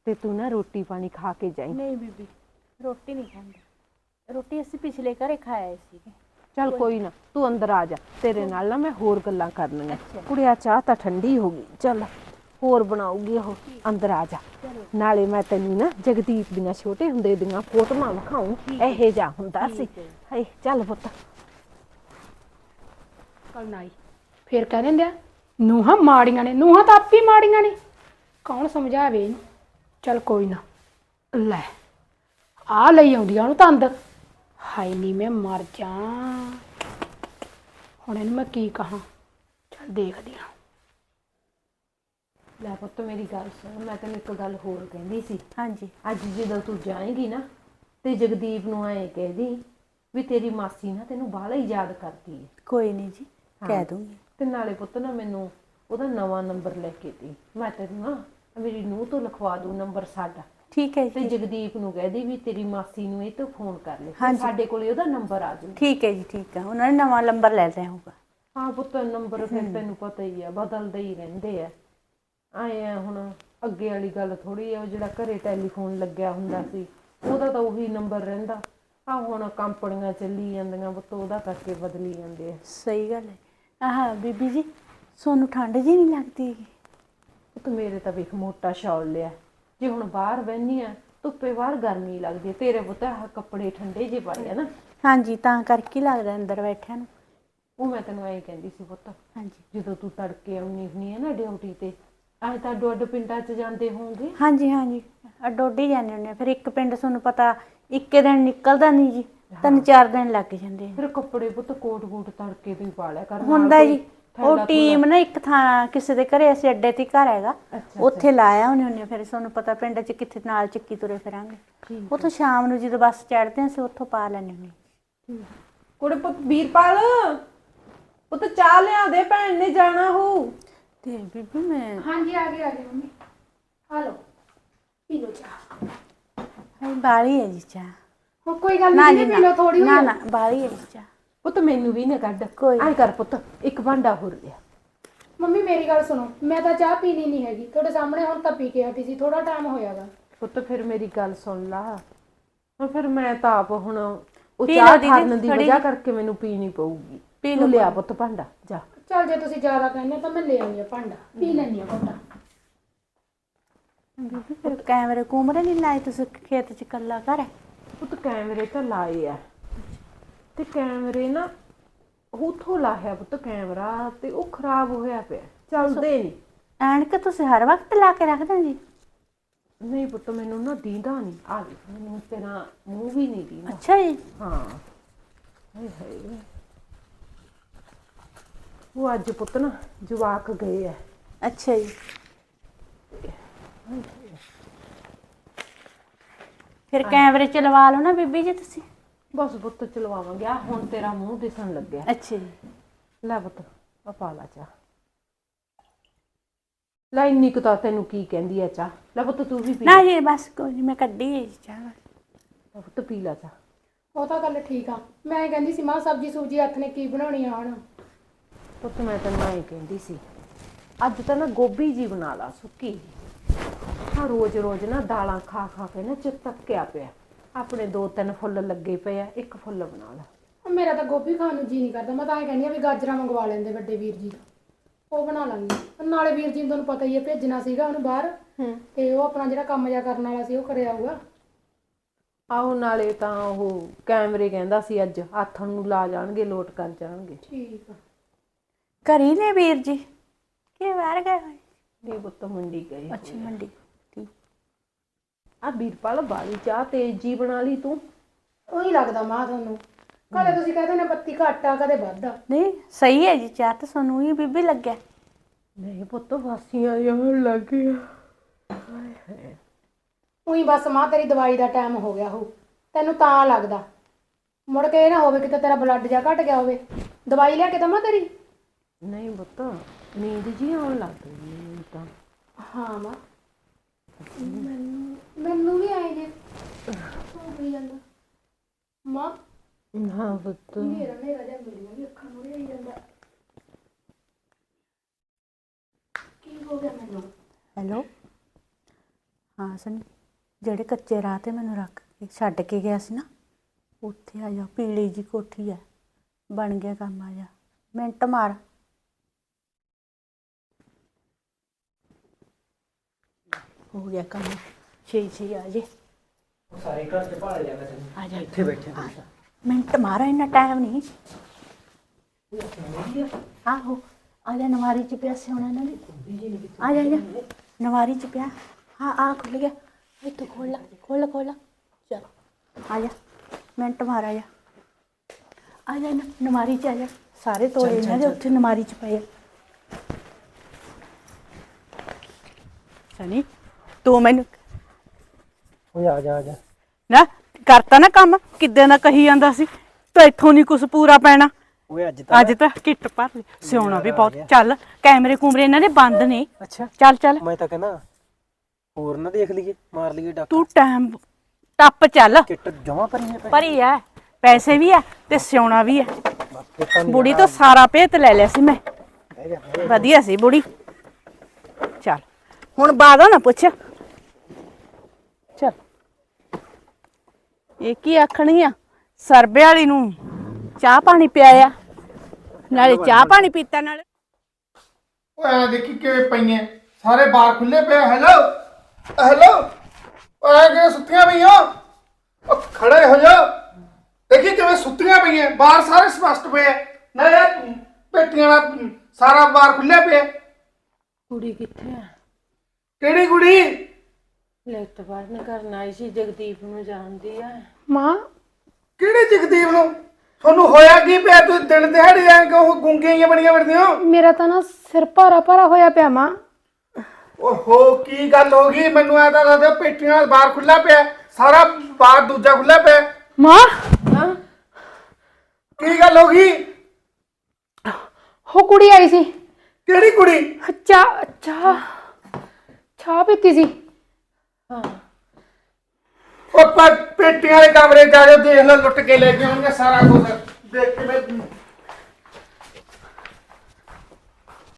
ਤੇ ਤੂੰ ਨਾ ਰੋਟੀ ਪਾਣੀ ਖਾ ਕੇ ਜਾਈਂ। ਨਹੀਂ ਬੀਬੀ ਰੋਟੀ ਨਹੀਂ ਖਾਂਦਾ। ਰੋਟੀ ਅਸੀਂ ਪਿਛਲੇ ਘਰੇ ਖਾਇਆ ਸੀਗੇ। ਚੱਲ ਕੋਈ ਨਾ ਤੂੰ ਅੰਦਰ ਆ ਜਾ। ਤੇਰੇ ਨਾਲ ਨਾ ਮੈਂ ਹੋਰ ਗੱਲਾਂ ਕਰਨੀਆਂ। ਕੁੜਿਆ ਚਾਹ ਤਾਂ ਠੰਡੀ ਹੋ ਗਈ। ਚੱਲ। ਹੋਰ ਬਣਾਉਗੀ ਉਹ ਅੰਦਰ ਆ ਜਾ। ਨਾਲੇ ਮੈਂ ਤੈਨੂੰ ਨਾ ਜਗਦੀਪ ਦੀਆਂ ਛੋਟੇ ਹੁੰਦੇ ਦੀਆਂ ਫੋਟੋਆਂ ਵਿਖਾਉਂ ਇਹੇ ਜਾ ਹੁੰਦਾ ਸੀ। ਹਾਏ ਚੱਲ ਪੁੱਤ। ਕੱਲ ਨਾਈ ਫੇਰ ਕਹਿ ਦਿੰਦੇ ਆ ਨੂਹਾਂ ਮਾੜੀਆਂ ਨੇ ਨੂਹਾਂ ਤਾਂ ਆਪੀ ਮਾੜੀਆਂ ਨੇ। ਕੌਣ ਸਮਝਾਵੇ ਇਹਨੂੰ? ਚੱਲ ਕੋਈ ਨਾ। ਲੈ ਆ ਲਈ ਆਉਂਦੀ ਆ ਉਹਨੂੰ ਤਾਂ ਅੰਦਰ। ਹਾਏ ਨਹੀਂ ਮੈਂ ਮਰ ਜਾ। ਹੁਣ ਇਹਨੂੰ ਮੈਂ ਕੀ ਕਹਾਂ? ਚੱਲ ਦੇਖਦੀ ਆ। ਲੈ ਪੁੱਤ ਮੇਰੀ ਗੱਲ ਸੁਣ ਮੈਂ ਤੈਨੂੰ ਇੱਕ ਗੱਲ ਹੋਰ ਕਹਿੰਦੀ ਸੀ। ਹਾਂਜੀ। ਅੱਜ ਜਦੋਂ ਤੂੰ ਜਾਏਂਗੀ ਨਾ ਤੇ ਜਗਦੀਪ ਨੂੰ ਐਂ ਕਹਿਦੀ ਵੀ ਤੇਰੀ ਮਾਸੀ ਨਾ ਤੈਨੂੰ ਬਾਹਲਾ ਹੀ ਯਾਦ ਕਰਦੀ ਹੈ ਕੋਈ ਨਹੀਂ ਜੀ। ਕਹਿ ਦੂੰਗੀ। ਤੇ ਨਾਲੇ ਪੁੱਤ ਨਾ ਮੈਨੂੰ ਉਹਦਾ ਨਵਾਂ ਨੰਬਰ ਲੈ ਕੇ ਦੇ। ਮੈਂ ਤੈਨੂੰ ਨਾ ਮੇਰੀ ਨੂੰਹ ਤੋਂ ਲਿਖਵਾ ਦੂੰ ਨੰਬਰ ਸਾਡਾ। ਠੀਕ ਹੈ ਤੇ ਜੀ। ਜਗਦੀਪ ਨੂੰ ਕਹਿਦੀ ਵੀ ਤੇਰੀ ਮਾਸੀ ਨੂੰ ਇਹ ਤੋਂ ਫੋਨ ਕਰ ਲੈ ਤੇ ਹਾਂਜੀ। ਸਾਡੇ ਕੋਲੇ ਉਹਦਾ ਨੰਬਰ ਆ ਜਾਊ ਠੀਕ ਹੈ ਜੀ ਠੀਕ ਹੈ। ਉਹਨਾਂ ਨੇ ਨਵਾਂ ਨੰਬਰ ਲੈ ਲਿਆ ਹੋਊਗਾ। ਹਾਂ ਪੁੱਤ ਨੰਬਰ ਫਿਰ ਤੈਨੂੰ ਪਤਾ ਹੀ ਆ ਬਦਲਦੇ ਹੀ ਰਹਿੰਦੇ ਆ। ਆਏ ਆ ਹੁਣ ਅੱਗੇ ਵਾਲੀ ਗੱਲ ਥੋੜੀ ਆ ਉਹ ਜਿਹੜਾ ਘਰੇ ਟੈਲੀਫੋਨ ਲੱਗਿਆ ਹੁੰਦਾ ਸੀ ਉਹਦਾ ਤਾਂ ਉਹੀ ਨੰਬਰ ਰਹਿੰਦਾ। ਆ ਹੁਣ ਕੰਪਨੀਆਂ ਚੱਲੀ ਜਾਂਦੀਆਂ ਪੁੱਤ ਉਹਦਾ ਕਰਕੇ ਬਦਲੀ ਜਾਂਦੇ ਆ। ਸਹੀ ਗੱਲ ਹੈ। ਆਹ ਬੀਬੀ ਜੀ ਸੋਨੂੰ ਠੰਡ ਜੀ ਨਹੀਂ ਲੱਗਦੀ ਹੈਗੀ? ਪੁੱਤ ਮੇਰੇ ਤਾਂ ਵੇਖ ਮੋਟਾ ਸ਼ਾਲ ਲਿਆ। ਜੇ ਹੁਣ ਬਾਹਰ ਬਹਿਨੀ ਆ ਧੁੱਪੇ ਬਾਹਰ ਗਰਮੀ ਲੱਗਦੀ ਆ। ਤੇਰੇ ਪੁੱਤ ਆਹ ਕੱਪੜੇ ਠੰਡੇ ਜੇ ਪਾਏ ਆ ਨਾ। ਹਾਂਜੀ ਤਾਂ ਕਰਕੇ ਹੀ ਲੱਗਦਾ ਅੰਦਰ ਬੈਠਿਆਂ ਨੂੰ। ਉਹ ਮੈਂ ਤੈਨੂੰ ਐਂ ਕਹਿੰਦੀ ਸੀ ਪੁੱਤ ਹਾਂਜੀ। ਜਦੋਂ ਤੂੰ ਤੜਕੇ ਆਉਣੀ ਹੁੰਨੀ ਆ ਨਾ ਡਿਊਟੀ ਤੇ ਐਂ ਤਾਂ ਅੱਡੋ ਅੱਡ ਪਿੰਡਾਂ 'ਚ ਜਾਂਦੇ ਹੋਵੋਗੇ। ਹਾਂਜੀ ਹਾਂਜੀ। ਅਡੋਡੀ ਜਾਂਦੇ ਹੁੰਦੇ ਆ। ਫਿਰ ਇੱਕ ਪਿੰਡ ਤੁਹਾਨੂੰ ਪਤਾ ਇੱਕੇ ਦਿਨ ਨਿਕਲਦਾ ਨਹੀਂ ਜੀ। ਤਿੰਨ ਚਾਰ ਦਿਨ ਲੱਗ ਜਾਂਦੇ ਆ। ਫਿਰ ਕੱਪੜੇ ਪੁੱਤ ਕੋਟ ਕੋਟ ਤੜਕੇ ਤੋਂ ਹੀ ਪਾ ਲਿਆ ਕਰ ਨਾਲ ਹੁੰਦਾ ਕੋਈ ਜੀ। ਉਹ ਟੀਮ ਨਾ ਇੱਕ ਥਾਂ ਕਿਸੇ ਦੇ ਘਰੇ ਅਸੀਂ ਅੱਡੇ ਤੇ ਹੀ ਘਰ ਹੈਗਾ। ਅੱਛਾ, ਉੱਥੇ ਲਾਇਆ ਉਹਨੇ ਉਹਨੇ। ਫਿਰ ਤੁਹਾਨੂੰ ਪਤਾ ਪਿੰਡ 'ਚ ਕਿੱਥੇ ਨਾਲ ਚੱਕੀ ਤੁਰੇ ਫਿਰਾਂਗੇ। ਉੱਥੋਂ ਸ਼ਾਮ ਨੂੰ ਜਦੋਂ ਬੱਸ ਚੜ੍ਹਦੇ ਹਾਂ ਅਸੀਂ ਉੱਥੋਂ ਪਾ ਲੈਂਦੇ ਹੁੰਦੇ ਕੁੜੇ ਪੁੱਤ ਵੀਰਪਾਲ ਪੁੱਤ ਚਾਹ ਲਿਆ ਦੇ ਭੈਣ ਨੇ ਜਾਣਾ ਹੋ। ਤੇ ਬੀਬੀ ਮੈਂ ਹਾਂਜੀ ਆ ਗਈ ਆ ਗਈ ਮੰਮੀ। ਆ ਲਓ ਪੀ ਲਓ ਚਾਹ। ਹਾਂ ਬਾਲੀ ਹੈ ਜੀ ਚਾਹ। ਹੁਣ ਕੋਈ ਗੱਲ ਨਾ ਨਹੀਂ ਪੀ ਲਓ ਥੋੜੀ ਨਾ ਨਾ ਬਾਲੀ ਹੈ ਜੀ ਚਾਹ। ਪੁੱਤ ਮੈਨੂੰ ਵੀ ਨਾ ਕੱਢ। ਕੋਈ ਐਂ ਕਰ ਪੁੱਤ ਇੱਕ ਭਾਂਡਾ ਹੋਰ ਲਿਆ। ਮੰਮੀ ਮੇਰੀ ਗੱਲ ਸੁਣੋ ਮੈਂ ਤਾਂ ਚਾਹ ਪੀਣੀ ਨਹੀਂ ਹੈਗੀ। ਤੁਹਾਡੇ ਸਾਹਮਣੇ ਹੁਣ ਤਾਂ ਪੀ ਕੇ ਹਟੀ ਸੀ ਥੋੜਾ ਟਾਈਮ ਹੋਇਆਗਾ ਪੁੱਤ ਫਿਰ ਮੇਰੀ ਗੱਲ ਸੁਣ ਲਾ। ਹੁਣ ਫਿਰ ਮੈਂ ਤਾਂ ਆਪ ਹੁਣ ਉਹ ਪੀ ਚਾਹ ਦੀਦੀ, ਖਾਣ ਦੀ ਥੋੜ੍ਹੀ ਵਜ੍ਹਾ ਜਿਹੀ। ਕਰਕੇ ਮੈਨੂੰ ਪੀਣੀ ਪਊਗੀ। ਪੀ ਲਿਆ ਪੁੱਤ ਭਾਂਡਾ ਜਾ। ਚਲ ਜੇ ਤੁਸੀਂ ਜ਼ਿਆਦਾ ਕਹਿੰਦੇ ਹੋ ਤਾਂ ਮੈਂ ਲੈ ਆਉਂਦੀ ਆ ਭਾਂਡਾ ਪੀ ਲੈਣੀ ਆ ਘੋਟਾ। ਬੀਬੀ ਫਿਰ ਕੈਮਰੇ ਕੂਮਰੇ ਨਹੀਂ ਲਾਏ ਤੁਸੀਂ? ਖੇਤ 'ਚ ਕੱਲਾ ਘਰ ਹੈ? ਪੁੱਤ ਕੈਮਰੇ ਤਾਂ ਲਾਏ ਆ। ਤੇ ਕੈਮਰੇ ਨਾ ਉਥੋਂ ਲਾਇਆ ਪੁੱਤ ਕੈਮਰਾ ਤੇ ਉਹ ਖਰਾਬ ਹੋਇਆ ਪਿਆ। ਚੱਲਦੇ ਨਹੀਂ ਐਨਕ ਤੁਸੀਂ ਹਰ ਵਕਤ ਲਾ ਕੇ ਰੱਖਦੇ ਜੀ? ਨਹੀਂ ਪੁੱਤ ਮੈਨੂੰ ਨਾ ਦੀਂਦਾ ਨਹੀਂ ਆ ਮੈਨੂੰ ਤੇਰਾ ਮੂੰਹ ਵੀ ਨਹੀਂ ਦੀਂਦਾ। ਅੱਛਾ ਜੀ। ਹਾਂ। ਹਾਏ ਹਾਏ। ਉਹ ਅੱਜ ਪੁੱਤ ਨਾ ਜਵਾਕ ਗਏ ਆ। ਅੱਛਾ ਜੀ। ਫਿਰ ਕੈਮਰੇ ਚ ਲਵਾ ਲਓ ਨਾ ਬੀਬੀ ਜੀ ਤੁਸੀਂ। ਬਸ ਪੁੱਤ ਚਲਵਾਵਾਂਗੇ। ਆ ਹੁਣ ਤੇਰਾ ਮੂੰਹ ਦਿਸਣ ਲੱਗਿਆ। ਅੱਛਾ ਜੀ। ਲੈ ਪੁੱਤ ਆ ਪਾ ਲਾ ਚਾਹ। ਲੈ ਇੰਨੀ ਕੁ ਤਾਂ ਤੈਨੂੰ ਕੀ ਕਹਿੰਦੀ ਆ ਚਾਹ। ਲੈ ਪੁੱਤ ਤੂੰ ਵੀ ਪੀ ਨਾ ਜੀ ਬਸ ਕੋਈ ਨੀ ਮੈਂ ਕੱਢੀ ਹੈ ਜੀ ਚਾਹ ਲੈ ਪੁੱਤ ਪੀ ਲਾ ਚਾਹ। ਉਹ ਤਾਂ ਗੱਲ ਠੀਕ ਆ। ਮੈਂ ਕਹਿੰਦੀ ਸੀ ਮਾਂ ਸਬਜੀ ਸੂਜੀ ਹੱਥ ਨੇ ਕੀ ਬਣਾਉਣੀ ਆ ਹੁਣ? ਪੁੱਤ ਮੈਂ ਤੈਨੂੰ ਐਂ ਕਹਿੰਦੀ ਸੀ ਅੱਜ ਤਾਂ ਨਾ ਗੋਭੀ ਜੀ ਬਣਾ ਲਾ ਸੁੱਕੀ। ਹਾਂ ਰੋਜ਼ ਰੋਜ਼ ਨਾ ਦਾਲਾਂ ਖਾ ਖਾ ਕੇ ਨਾ ਚਿੱਤ ਤੱਕਿਆ ਪਿਆ। ਆਪਣੇ ਦੋ ਤਿੰਨ ਫੁੱਲ ਲੱਗੇ ਪਏ ਆ ਇੱਕ ਫੁੱਲ ਬਣਾ ਲਾ। ਮੇਰਾ ਤਾਂ ਗੋਭੀ ਖਾਣ ਨੂੰ ਜੀ ਨਹੀਂ ਕਰਦਾ ਮੈਂ ਤਾਂ ਐਂ ਕਹਿੰਦੀ ਆ ਵੀ ਗਾਜਰਾਂ ਮੰਗਵਾ ਲੈਂਦੇ ਵੱਡੇ ਵੀਰ ਜੀ। ਤੋਂ ਉਹ ਬਣਾ ਲਾਂਗੀ। ਨਾਲੇ ਵੀਰ ਜੀ ਨੂੰ ਤੁਹਾਨੂੰ ਪਤਾ ਹੀ ਹੈ ਭੇਜਣਾ ਸੀਗਾ ਉਹਨੂੰ ਬਾਹਰ। ਹੂੰ। ਤੇ ਉਹ ਆਪਣਾ ਜਿਹੜਾ ਕੰਮ ਜਿਆ ਕਰਨ ਵਾਲਾ ਸੀ ਉਹ ਕਰਿਆ ਆਊਗਾ ਆਹੋ ਨਾਲੇ ਤਾਂ ਉਹ ਕੈਮਰੇ ਕਹਿੰਦਾ ਸੀ ਅੱਜ ਆਥਣ ਨੂੰ ਲਾ ਜਾਣਗੇ ਲੋਟ ਕਰ ਜਾਣਗੇ। ਠੀਕ ਆ। ਘਰੀ ਨੇ ਵੀਰ ਜੀ? ਕਿ ਬਾਹਰ ਗਏ ਹੋਏ? ਨਹੀਂ ਪੁੱਤ ਮੰਡੀ ਗਏ ਅੱਛਾ ਮੰਡੀ ਠੀਕ। ਆ ਵੀਰਪਾਲ ਬਾਲੀ ਚਾਹ ਤੇਜ਼ ਜੀ ਬਣਾ ਲਈ ਤੂੰ। ਉਹੀ ਲੱਗਦਾ ਮਾਂ ਤੁਹਾਨੂੰ। ਕਦੇ ਤੁਸੀਂ ਕਹਿੰਦੇ ਨੇ ਬੱਤੀ ਘੱਟ ਆ ਕਦੇ ਵੱਧ ਆ। ਨਹੀਂ ਸਹੀ ਹੈ ਜੀ ਚਾਹ ਤਾਂ ਸਾਨੂੰ ਹੀ ਬੀਬੀ ਲੱਗਿਆ। ਨਹੀਂ ਪੁੱਤ ਵਾਸੀਆਂ ਜਾਣ ਲੱਗ ਗਿਆ। ਉਹੀ ਬਸ ਮਾਂ ਤੇਰੀ ਦਵਾਈ ਦਾ ਟਾਈਮ ਹੋ ਗਿਆ ਹੋ ਤੈਨੂੰ ਤਾਂ ਲੱਗਦਾ। ਮੁੜ ਕੇ ਇਹ ਨਾ ਹੋਵੇ ਕਿਤੇ ਤੇਰਾ ਬਲੱਡ ਜਾ ਘਟ ਗਿਆ ਹੋਵੇ। ਦਵਾਈ ਲਿਆ ਕੇ ਦਵਾਂ ਤੇਰੀ? ਨਹੀਂ ਪੁੱਤ ਨੀਂਦ ਜੀ ਆਉਣ ਲੱਗ ਗਈ ਮੈਨੂੰ ਤਾਂ। ਹਾਂ ਮਾਂ। ਮੈਨੂੰ ਮੈਨੂੰ ਵੀ ਆਏ ਜੇ। ਹੋ ਗਈ ਜਾਂਦਾ। ਮਾਂ। ਹਾਂ ਪੁੱਤ। ਮੇਰਾ ਮੇਰਾ ਜਿਹਾ ਮੇਰੀਆਂ ਵੀ ਅੱਖਾਂ ਨੂੰ ਆਈ ਜਾਂਦਾ। ਕੀ ਹੋ ਗਿਆ ਮੈਨੂੰ? ਹੈਲੋ। ਹਾਂ ਸਨੀ ਜਿਹੜੇ ਕੱਚੇ ਰਾਹ ਤੇ ਮੈਨੂੰ ਰੱਖ ਕੇ ਛੱਡ ਕੇ ਗਿਆ ਸੀ ਨਾ ਉੱਥੇ ਆ ਜਾ ਪੀਲੀ ਜੀ ਕੋਠੀ ਹੈ ਬਣ ਗਿਆ ਕੰਮ ਆ ਜਾ। ਮਿੰਟ ਮਾਰ। ਹੋ ਗਿਆ ਕੰਮ ਛੇ ਛੇ ਆ ਜੇ ਸਾਰੇ ਘਰ ਚ ਭਾਲ ਜਾਂਦਾ ਤੈਨੂੰ ਆ ਜਾ ਇੱਥੇ ਬੈਠੇ ਆ ਜਾ। ਮਿੰਟ ਮਾਰਾ ਇੰਨਾ ਟਾਈਮ ਨਹੀਂ ਆਹੋ ਆ ਜਾ ਨਵਾਰੀ ਚ ਪਿਆ ਸਿਉਣਾ ਇਹਨਾਂ ਦੀ ਆ ਜਾ ਆ ਜਾ ਨਵਾਰੀ ਚ ਪਿਆ ਹਾਂ ਆ ਖੁੱਲ ਗਿਆ ਇੱਥੋਂ ਖੋਲ ਲਾ ਖੋਲ ਲਾ, ਖੋਲ ਲਾ। ਚੱਲ ਆ ਜਾ ਮਿੰਟ ਮਾਰਾ ਜਾ ਆ ਜਾ ਨਾ ਨਵਾਰੀ ਚ ਆ ਜਾ ਸਾਰੇ ਤੋੜੇ ਇਹਨਾਂ ਦੇ ਉੱਥੇ ਨਵਾਰੀ ਚ ਪਏ ਆ। ਸਨੀ ਤੂੰ ਮੈਨੂੰ ਓਏ ਆ ਜਾ ਆ ਜਾ। ਨਾ ਕਰਤਾ ਨਾ ਕੰਮ? ਕਿੱਦਾਂ ਦਾ ਕਹੀ ਜਾਂਦਾ ਸੀ? ਤੂੰ ਇੱਥੋਂ ਨਹੀਂ ਕੁਝ ਪੂਰਾ ਪੈਣਾ। ਓਏ ਅੱਜ ਤਾਂ ਅੱਜ ਤਾਂ ਕਿੱਟ ਭਰ ਲਈ। ਸਿਉਣਾ ਵੀ ਬਹੁਤ। ਚੱਲ ਕੈਮਰੇ ਕੁਮਰੇ ਇਹਨਾਂ ਦੇ ਬੰਦ ਨੇ। ਅੱਛਾ। ਚੱਲ ਚੱਲ। ਮੈਂ ਤਾਂ ਕਹਿੰਦਾ ਹੋਰ ਨਾ ਦੇਖ ਲਈਏ ਮਾਰ ਲਈਏ ਡਾਕ ਤੂੰ ਟਾਈਮ ਟੱਪ ਚੱਲ। ਕਿੱਟ ਜਮਾ ਭਰੀ ਹੈ ਭਰੀ ਐ। ਪੈਸੇ ਵੀ ਐ ਤੇ ਸਿਉਣਾ ਵੀ ਨਹੀਂ ਬੁੜੀ ਤੋਂ ਸਾਰਾ ਭੇਤ ਲੈ ਲਿਆ ਸੀ ਮੈਂ। ਵਧੀਆ ਸੀ ਬੁੜੀ। ਚੱਲ। ਹੁਣ ਬਾਅਦ ਨਾ ਪੁੱਛ। ਇਹ ਕੀ ਆਖਣੀ ਆ? ਸਰਬੇ ਵਾਲੀ ਨੂੰ ਚਾਹ ਪਾਣੀ ਪਿਆਇਆ। ਨਾਲੇ ਚਾਹ ਪਾਣੀ ਪੀਤਾ ਨਾਲੇ। ਉਹ ਐ ਦੇਖੀ ਕਿਵੇਂ ਪਈਆਂ। ਸਾਰੇ ਬਾਰ ਖੁੱਲੇ ਪਏ ਹੈਲੋ ਹੈਲੋ ਉਹ ਐ ਕਿਵੇਂ ਸੁੱਤੀਆਂ ਪਈਆਂ? ਉਹ ਖੜੇ ਹੋ ਜਾ। ਦੇਖੀ ਕਿਵੇਂ ਸੁੱਤੀਆਂ ਪਈਆਂ। ਬਾਹਰ ਸਾਰੇ ਸਪਸ਼ਟ ਪਏ ਆ। ਨਾ ਇਹ ਪੇਟੀਆਂ ਨਾਲ ਸਾਰਾ ਬਾਰ ਖੁੱਲੇ ਪਿਆ ਕੁੜੀ ਕਿੱਥੇ ਆ? ਕਿਹੜੀ ਕੁੜੀ? ਲੈਟ ਬਾਹਰ ਕਰਨ ਆਈ ਸੀ ਜਗਦੀਪ ਨੂੰ ਜਾਣਦੀ ਆ। ਮਾਂ। ਕਿਹੜੀ ਜਗਦੀਪ ਨੂੰ? ਤੁਹਾਨੂੰ ਹੋਇਆ ਕੀ ਪਿਆ? ਤੁਸੀਂ ਦਿਨ ਦਿਹਾੜੇ ਐ ਕਿ ਉਹ ਗੁੰਗੀਆਂ ਜਿਹੀਆਂ ਬਣੀਆਂ ਫਿਰਦੀਆਂ? ਹੋ ਮੇਰਾ ਤਾਂ ਨਾ ਸਿਰ ਭਾਰਾ ਭਾਰਾ ਹੋਇਆ ਪਿਆ ਮਾਂ। ਓਹੋ ਕੀ ਗੱਲ ਹੋ ਗਈ? ਮੈਨੂੰ ਐ ਤਾਂ ਲੱਗਦਾ ਪੇਟੀਆਂ ਨਾਲ ਬਾਹਰ ਖੁੱਲਾ ਪਿਆ ਸਾਰਾ ਬਾਹਰ ਦੂਜਾ ਖੁੱਲਾ ਪਿਆ ਮਾਂ। ਹਾਂ? ਕੀ ਗੱਲ ਹੋ ਗਈ? ਉਹ ਕੁੜੀ ਆਈ ਸੀ। ਕਿਹੜੀ ਕੁੜੀ? ਚਾਹ ਚਾਹ ਚਾਹ ਪੀਤੀ ਸੀ। ਹਾਂ। ਉਹ ਪ- ਪੇਟੀਆਂ ਵਾਲੇ ਕਮਰੇ ਜਾ ਕੇ ਦੇਖ ਲੈ ਲੁੱਟ ਕੇ ਲੈ ਕੇ ਆਉਣਗੇ ਸਾਰਾ ਕੁਝ ਦੇਖ ਕੇ ਮੈਂ